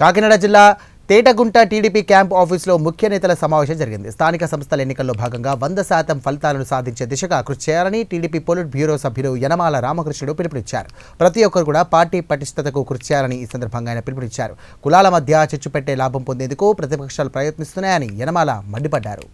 కాకినాడ జిల్లా Tetagunta TDP camp ఆఫీసులో ముఖ్య నేతల సమావేశం జరిగింది. స్థానిక సంస్థల ఎన్నికల్లో భాగంగా వంద శాతం ఫలితాలను సాధించే దిశగా కృషి చేయాలని టీడీపీ పోలిట్ బ్యూరో సభ్యులు యనమాల రామకృష్ణుడు పిలుపునిచ్చారు. ప్రతి ఒక్కరు కూడా పార్టీ పటిష్టతకు కృషి చేయాలని ఈ సందర్భంగా ఆయన పిలుపునిచ్చారు. కులాల మధ్య చెచ్చుపెట్టే లాభం పొందేందుకు ప్రతిపక్షాలు ప్రయత్నిస్తున్నాయని యనమాల మండిపడ్డారు.